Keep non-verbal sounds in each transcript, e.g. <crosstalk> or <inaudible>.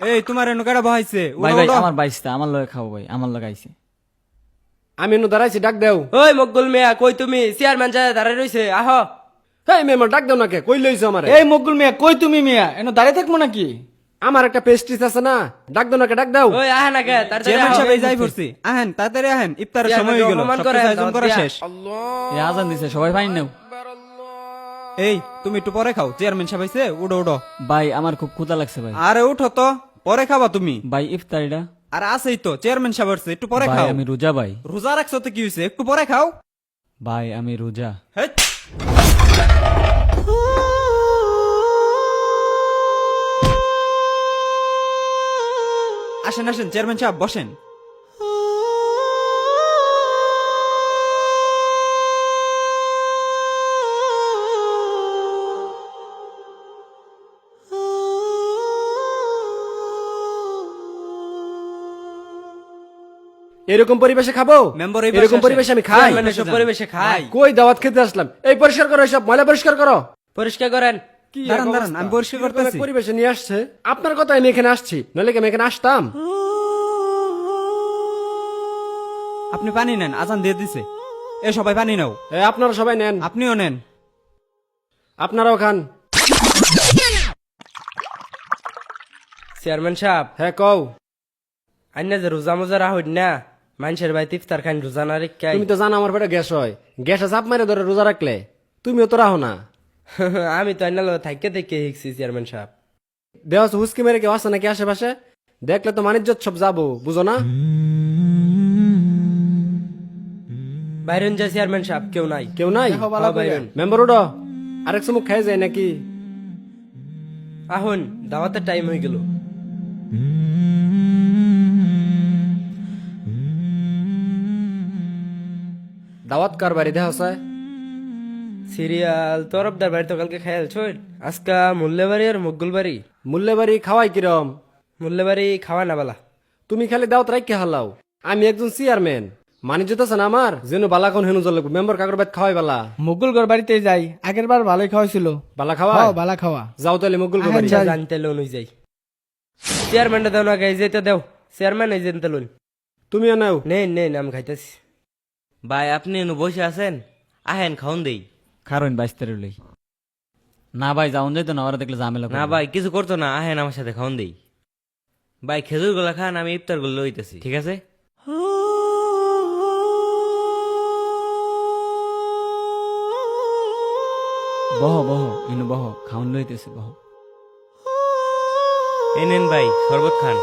এই তোমার এনো কেডা বহাইছে? ভাই ভাই আমার বাইশটা আমার লগে খাও ভাই আমার লগে আইছে আমি এনে দাঁড়াইছি ডাক দেও। ওই মকগুল মিয়া কই তুমি? চেয়ারম্যান যায় দাঁড়াই রইছে আহ। হেই মেম্বার ডাক দেও নাকে? কই লইছো আমারে? এই মকগুল মিয়া কই তুমি মিয়া? এনে দাঁড়িয়ে থাকব নাকি? আমার একটা পেস্ট্রিজ আছে না ডাক দেও নাকে ডাক দাও। ওই আহ না কে তাড়াতাড়ি চেয়ারম্যান আহ। সাহেব এই যাই পড়ছি। আহেন তাড়াতাড়ি আহেন ইফতারের সময় হয়ে গেল করে, আয়োজন করা। শেষ। এই আজান দিছে সবাই পানি নেও। এই তুমি একটু পরে খাও চেয়ারম্যান সাহেব আইছে উড়ো উড়ো ভাই আমার খুব ক্ষুধা লাগছে ভাই। আরে উঠো তো। পরে খাবা তুমি। ভাই ইফতারিটা। আর আছেই তো চেয়ারম্যান সাহেব আসছে একটু পরে ভাই খাও। আমি রোজা ভাই। রোজা রাখছো তো কি হয়েছে একটু পরে খাও। ভাই আমি রোজা। আসেন আসেন চেয়ারম্যান সাহেব বসেন। এরকম পরিবেশে খাব? মেম্বার এরকম পরিবেশে আমি খাই। পরিবেশে খায় কই দাওয়াত খেতে আসলাম? এই পরিষ্কার করো সব ময়লা পরিষ্কার করো। পরিষ্কার করেন। কি দাঁড়ান দাঁড়ান আমি পরিষ্কার করতেছি। পরিবেশে নিয়ে আসছে? আপনার কথা আমি এখানে আসছি কি আমি এখানে আসতাম? আপনি পানি নেন আজান দিয়ে দিছে। এ সবাই পানি নাও। এ, আপনারা সবাই নেন। আপনিও নেন। আপনারাও খান। চেয়ারম্যান সাহেব। হ্যাঁ কও। আইনা যে রোজা মোজা রাহুন না। মানুষের ভাই ইফতার খান রোজা না রেখাই তুমি তো জানো আমার পেটে গ্যাস হয়। গ্যাসে চাপ মারে ধরে রোজা রাখলে তুমিও তো রাহো না। <laughs> আমি তো আইনা লোক থাকতে থেকে শিখছি চেয়ারম্যান সাহেব। দেওয়া হুসকি মেরে কেউ আসে নাকি আশেপাশে? দেখলে তো বাণিজ্য সব যাব বুঝো না? বাইরন যা চেয়ারম্যান সাহেব কেউ নাই। কেউ নাই? মেম্বার উডো আরেক সময় খাই যায় নাকি? আহুন দাওয়াতের টাইম হয়ে গেল। দাওয়াত কার বাড়ি দেখা হয় সিরিয়াল তরফদার বাড়ি তো কালকে খেয়াল ছয় আজকা মুল্লেবাড়ি আর মকগুল বাড়ি মূল্যে বাড়ি খাওয়াই কিরম? মুল্লেবাড়ি খাওয়া না বালা। তুমি খালি দাওয়াত রাখকে হালাও। আমি একজন চেয়ারম্যান। তো আছে না আমার? যেন বালাখন হেনু জল মেম্বার কাকর বাদ খাওয়াই বালা। মুকুল গড় বাড়িতে যাই। আগের বার ভালোই খাওয়াইছিল। বালা খাওয়া খাও বালা খাওয়া। যাও তাহলে মুগুল আহেন বাড়ি। যাই। জানতে লোন হয়ে যাই। চেয়ারম্যানটা দেও না গাই যেতে দেও। চেয়ারম্যান এই জানতে লোন। তুমিও নাও। নেই নেই আমি খাইতেছি। ভাই আপনি এনু বসে আছেন? আহেন খাওন দেই। খারোইন বাইশ তারিখ লই। না ভাই যাওন যাইতো না ওরা দেখলে ঝামেলা না ভাই কিছু করতো না আহেন আমার সাথে খাওন দেই। ভাই খেজুরগুলা খান আমি ইফতারগুলো লইতেছি ঠিক আছে? বহ বহ ইনু বহ খাউন লইতেছে বহ। এই নেন ভাই শরবত খান।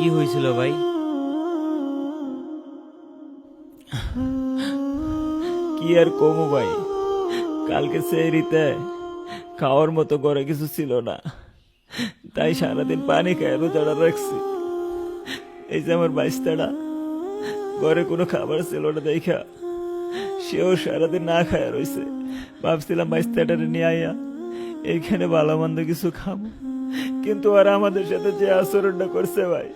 কি হয়েছিল ভাই? কি আর কমু ভাই? কালকে সেরিতে খাওয়ার মতো করে কিছু ছিল না। তাই সারাদিন পানি খায় রোজাটা রাখছি। এই যে আমার বাইশতাটা ঘরে কোনো খাবার ছিল না দেখা। সেও সারাদিন না খায় রইছে। ভাবছিলাম বাইশতাটারে নিয়ে আইয়া এইখানে ভালো মন্দ কিছু খাব কিন্তু আর আমাদের সাথে যে আচরণটা করছে ভাই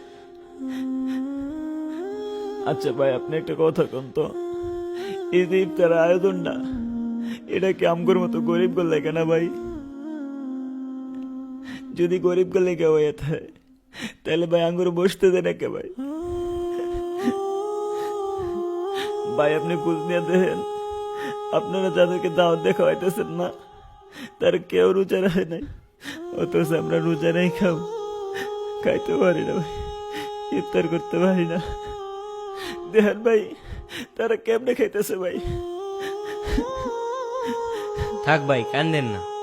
আচ্ছা ভাই, আপনি একটা কথা কোন তো। এই ইফতার আয়োজন না এটা কি আমগর মতো গরিব করলে কেন ভাই? যদি গরিব করলে কেউ থাকে, তাহলে ভাই আঙ্গুর বসতে দেয় না কে ভাই। ভাই, আপনি বুঝ নিয়ে দেখেন, আপনারা যাদেরকে দাওয়াত দেখা হইতেছেন না, তার কেউ রোজা রাখে নাই, অথচ আমরা রোজা নেই খাও খাইতে পারি না ভাই। ইফতার করতে পারি না। দেহান ভাই তারা কেমনে খাইতেছে ভাই? থাক ভাই কান্দেন না।